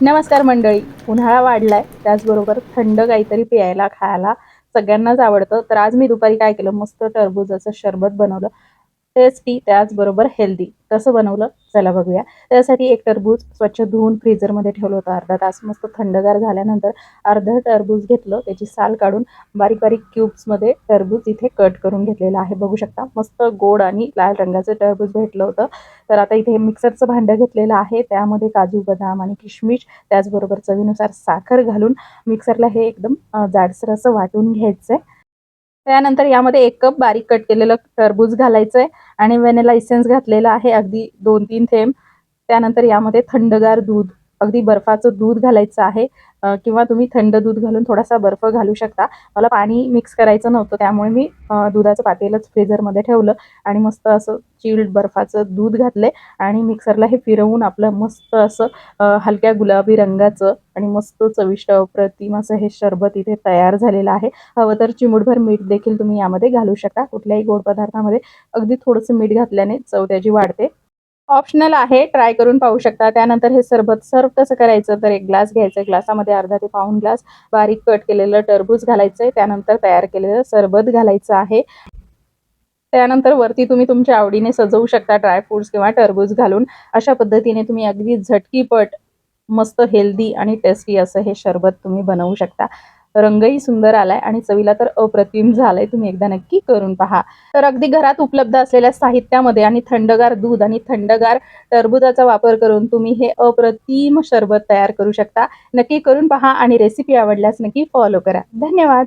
नमस्कार मंडळी. उन्हाळा वाढलाय. त्याचबरोबर थंड काहीतरी प्यायला खायला सगळ्यांनाच आवडतं. तर आज मी दुपारी काय केलं? मस्त टरबूजाचं शरबत बनवलं. टेस्टी त्याचबरोबर हेल्दी कसं बनवलं चला बघूया. त्यासाठी एक टरबूज स्वच्छ धुवून फ्रीजरमध्ये ठेवलं होतं अर्धा तास. मस्त थंडगार झाल्यानंतर अर्धं टरबूज घेतलं. त्याची साल काढून बारीक बारीक क्यूब्समध्ये टरबूज इथे कट करून घेतलेलं आहे. बघू शकता मस्त गोड आणि लाल रंगाचं टरबूज भेटलं होतं. तर आता इथे मिक्सरचं भांडं घेतलेलं आहे. त्यामध्ये काजू बदाम आणि किशमिश त्याचबरोबर चवीनुसार साखर घालून मिक्सरला हे एकदम जाडसर असं वाटून घ्यायचं आहे त्यानंतर यामध्ये एक कप बारीक कट केलेलं टरबूज घालायचंय आणि व्हॅनिला इसेन्स घातलेला आहे अगदी दोन तीन थेंब. त्यानंतर यामध्ये थंडगार दूध अगदी बर्फाचं दूध घालायचं आहे. किंवा तुम्ही थंड दूध घालून थोडासा बर्फ घालू शकता. मला पाणी मिक्स करायचं नव्हतं त्यामुळे मी दुधाचं पातेलच फ्रीझरमध्ये ठेवलं आणि मस्त असं चिल्ड बर्फाचं दूध घातलंय आणि मिक्सरला हे फिरवून आपलं मस्त असं हलक्या गुलाबी रंगाचं आणि मस्त चविष्ट अप्रतिम असं हे सरबत इथे तयार झालेलं आहे. हवं तर चिमूटभर मीठ देखील तुम्ही यामध्ये घालू शकता. कुठल्याही गोड पदार्थामध्ये अगदी थोडंसं मीठ घातल्याने चव त्याची वाढते. ऑप्शनल आहे ट्राय करून पाहू शकता. त्यानंतर हे सरबत सर्व कसं करायचं? तर एक ग्लास घ्यायचं. ग्लासामध्ये अर्धा ते पाऊन ग्लास बारीक कट केलेलं टरबूज घालायचंय. त्यानंतर तयार केलेलं सरबत घालायचं आहे. त्यानंतर वरती तुम्ही तुमच्या आवडीने सजवू शकता ड्रायफ्रुट्स किंवा टरबूज घालून. अशा पद्धतीने तुम्ही अगदी झटकीपट मस्त हेल्दी आणि टेस्टी असं हे सरबत तुम्ही बनवू शकता. रंगही सुंदर आलाय आणि चवीला तर अप्रतिम झालंय. तुम्ही एकदा नक्की करून पहा. तर अगदी घरात उपलब्ध असलेल्या साहित्यामध्ये आणि थंडगार दूध आणि थंडगार टरबुजाचा वापर करून तुम्ही हे अप्रतिम शरबत तयार करू शकता. नक्की करून पहा आणि रेसिपी आवडल्यास नक्की फॉलो करा. धन्यवाद!